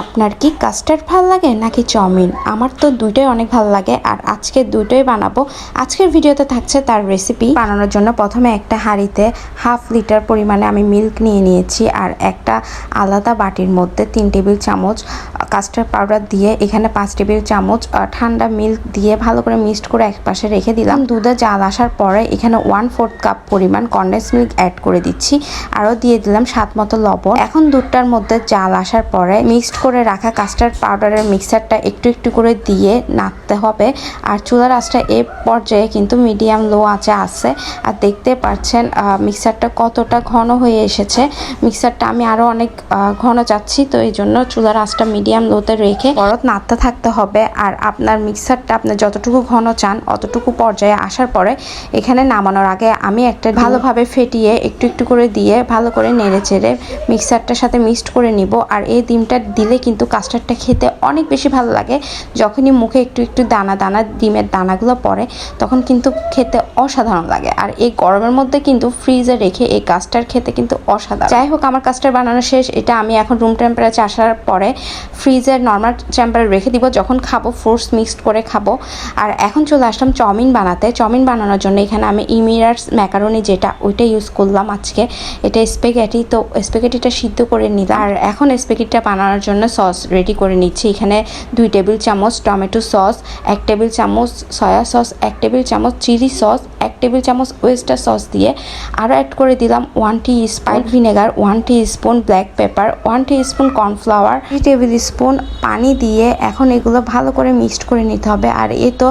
আপনার কি কাস্টার্ড ভালো লাগে নাকি চাউমিন? আমার তো দুইটাই অনেক ভালো লাগে আর আজকে দুইটাই বানাবো। আজকের ভিডিওতে থাকছে তার রেসিপি বানানোর জন্য প্রথমে একটা হাঁড়িতে হাফ লিটার পরিমাণে আমি মিল্ক নিয়ে নিয়েছি আর একটা আলাদা বাটির মধ্যে তিন টেবিল চামচ কাস্টার্ড পাউডার দিয়ে এখানে পাঁচ টেবিল চামচ ঠান্ডা মিল্ক দিয়ে ভালো করে মিক্সড করে এক পাশে রেখে দিলাম। দুধে জাল আসার পরে এখানে ওয়ান ফোর্থ কাপ পরিমাণ কন্ডেন্স মিল্ক অ্যাড করে দিচ্ছি। আরও দিয়ে দিলাম স্বাদ মতো লবণ। এখন দুধটার মধ্যে জাল আসার পরে মিক্সড করে রাখা কাস্টার্ড পাউডারের মিক্সারটা একটু একটু করে দিয়ে নাড়তে হবে। আর চুলার আঁচটা এ পর্যায়ে কিন্তু মিডিয়াম লো আঁচে আছে। আর দেখতে পাচ্ছেন মিক্সারটা কতটা ঘন হয়ে এসেছে। মিক্সারটা আমি আরও অনেক ঘন চাচ্ছি, তো এই জন্য চুলার আঁচটা মিডিয়াম লোতে রেখে বরফ নাড়তে থাকতে হবে। আর আপনার মিক্সারটা আপনি যতটুকু ঘন চান, অতটুকু পর্যায়ে আসার পরে এখানে নামানোর আগে আমি একটা ভালোভাবে ফেটিয়ে একটু একটু করে দিয়ে ভালো করে নেড়ে চেড়ে মিক্সারটার সাথে মিক্সড করে নিব। আর এই ডিমটা দিলে কিন্তু কাস্টার্ডটা খেতে অনেক বেশি ভালো লাগে। যখনই মুখে একটু একটু দানা দানা, ডিমের দানাগুলো পড়ে, তখন কিন্তু খেতে অসাধারণ লাগে। আর এই গরমের মধ্যে কিন্তু ফ্রিজে রেখে এই কাস্টার্ড খেতে কিন্তু অসাধারণ। যাই হোক, আমার কাস্টার্ড বানানো শেষ। এটা আমি এখন রুম টেম্পারেচার আসার পরে ফ্রিজের নর্মাল টেম্পারে রেখে দিব। যখন খাব ফ্রুটস মিক্সড করে খাব। আর এখন চলে আসলাম চাউমিন বানাতে। চাউমিন বানানোর জন্য এখানে আমি ইমিরার্স ম্যাকারনি যেটা, ওইটা ইউজ করলাম আজকে। এটা স্পেগেটি তো স্পেগেটিটা সিদ্ধ করে নিলাম। আর এখন স্পেগেটিটা বানানোর জন্য সস রেডি করে নিচ্ছি। এখানে দুই টেবিল চামচ টমেটো সস, এক টেবিল চামচ সয়া সস, এক টেবিল চামচ চিলি সস এক টেবিল চামচ ওয়েস্টার সস দিয়ে আরও অ্যাড করে দিলাম one teaspoon vinegar one teaspoon black pepper one teaspoon cornflour three tablespoon পানি দিয়ে এখন এগুলো ভালো করে মিক্সড করে নিতে হবে। আর এ তো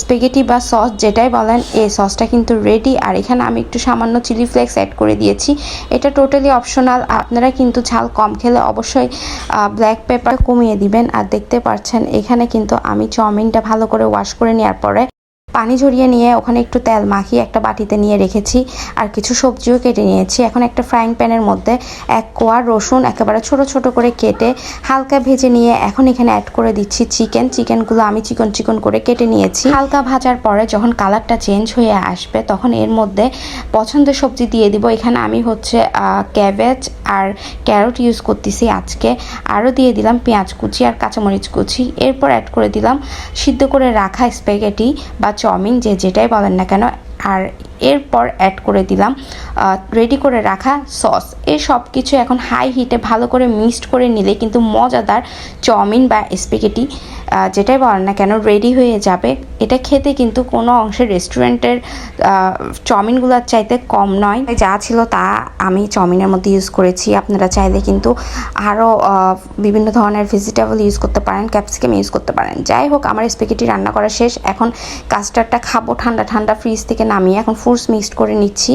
স্পেগেটি বা সস যেটাই বলেন এই সসটা কিন্তু রেডি আর এখানে আমি একটু সামান্য চিলি ফ্লেক্স অ্যাড করে দিয়েছি। এটা টোটালি অপশনাল আপনারা কিন্তু ঝাল কম খেলে অবশ্যই ব্ল্যাক পেপার কমিয়ে দিবেন। আর দেখতে পাচ্ছেন, এখানে কিন্তু আমি চাউমিনটা ভালো করে ওয়াশ করে নেওয়ার পরে পানি ঝরিয়ে নিয়ে ওখানে একটু তেল মাখিয়ে একটা বাটিতে নিয়ে রেখেছি আর কিছু সবজিও কেটে নিয়েছি। এখন একটা ফ্রাইং প্যানের মধ্যে এক কোয়া রসুন একেবারে ছোট ছোট করে কেটে হালকা ভেজে নিয়ে এখন এখানে অ্যাড করে দিচ্ছি চিকেন চিকেনগুলো আমি চিকন চিকন করে কেটে নিয়েছি। হালকা ভাজার পরে যখন কালারটা চেঞ্জ হয়ে আসবে তখন এর মধ্যে পছন্দের সবজি দিয়ে দিব। এখানে আমি হচ্ছে ক্যাবেজ আর ক্যারট ইউজ করতেছি আজকে। আরও দিয়ে দিলাম পেঁয়াজ কুচি আর কাঁচামরিচ কুচি। এরপর অ্যাড করে দিলাম সিদ্ধ করে রাখা স্প্যাগেটি বা চাউমিন, যে যেটাই বলেন না কেন। আর এরপর অ্যাড করে দিলাম রেডি করে রাখা সস এই সব কিছু এখন হাই হিটে ভালো করে মিক্সড করে নিলে কিন্তু মজাদার চাউমিন বা স্পেগেটি যেটাই বলেন না কেন রেডি হয়ে যাবে। এটা খেতে কিন্তু কোনো অংশে রেস্টুরেন্টের চাউমিনগুলোর চাইতে কম নয়। যা ছিল তা আমি চাউমিনের মধ্যে ইউজ করেছি। আপনারা চাইলে কিন্তু আরও বিভিন্ন ধরনের ভেজিটেবল ইউজ করতে পারেন ক্যাপসিকাম ইউজ করতে পারেন। যাই হোক, আমার স্পেগেটি রান্না করা শেষ। এখন কাস্টার্ডটা খাব ঠান্ডা ঠান্ডা ফ্রিজ থেকে নামিয়ে এখন ফ্রুটস মিক্সড করে নিচ্ছি।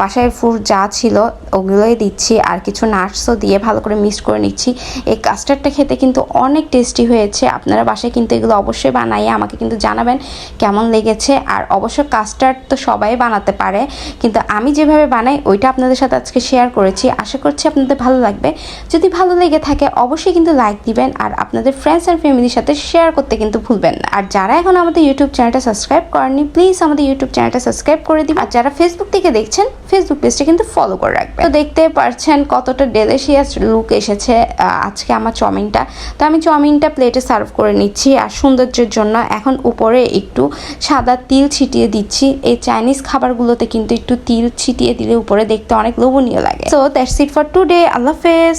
বাসায় ফ্রুট যা ছিল ওগুলোই দিচ্ছি আর কিছু নাটসও দিয়ে ভালো করে মিক্সড করে নিচ্ছি। এই কাস্টার্ডটা খেতে কিন্তু অনেক টেস্টি হয়েছে। আপনারা বাসায় কিন্তু এগুলো অবশ্যই বানাইয়ে আমাকে কিন্তু জানাবেন কেমন লেগেছে। আর অবশ্য কাস্টার্ড তো সবাই বানাতে পারে, কিন্তু আমি যেভাবে বানাই ওইটা আপনাদের সাথে আজকে শেয়ার করেছি। আশা করছি আপনাদের ভালো লাগবে। যদি ভালো লেগে থাকে অবশ্যই কিন্তু লাইক দিবেন আর আপনাদের ফ্রেন্ডস অ্যান্ড ফ্যামিলির সাথে শেয়ার করতে কিন্তু ভুলবেন না। আর যারা এখন আমাদের ইউটিউব চ্যানেলটা সাবস্ক্রাইব করেননি প্লিজ আমাদের ইউটিউব চ্যানেলটা সাবস্ক্রাইব করে দিন আর যারা ফেসবুক থেকে দেখছেন ফেসবুক পেজটা কিন্তু ফলো করে রাখবেন তো দেখতে পারছেন কতটা ডেলিশিয়াস লুক এসেছে আজকে আমার চাউমিনটা। তো আমি চাউমিনটা প্লেটে সার্ভ করে নিচ্ছি। আর সৌন্দর্যের জন্য এখন উপরে একটু সাদা তিল ছিটিয়ে দিচ্ছি। এই চাইনিজ খাবারগুলোতে কিন্তু একটু তিল ছিটিয়ে দিলে উপরে দেখতে অনেক লোভনীয় লাগে। So that's it for today আল্লাহ হাফেজ।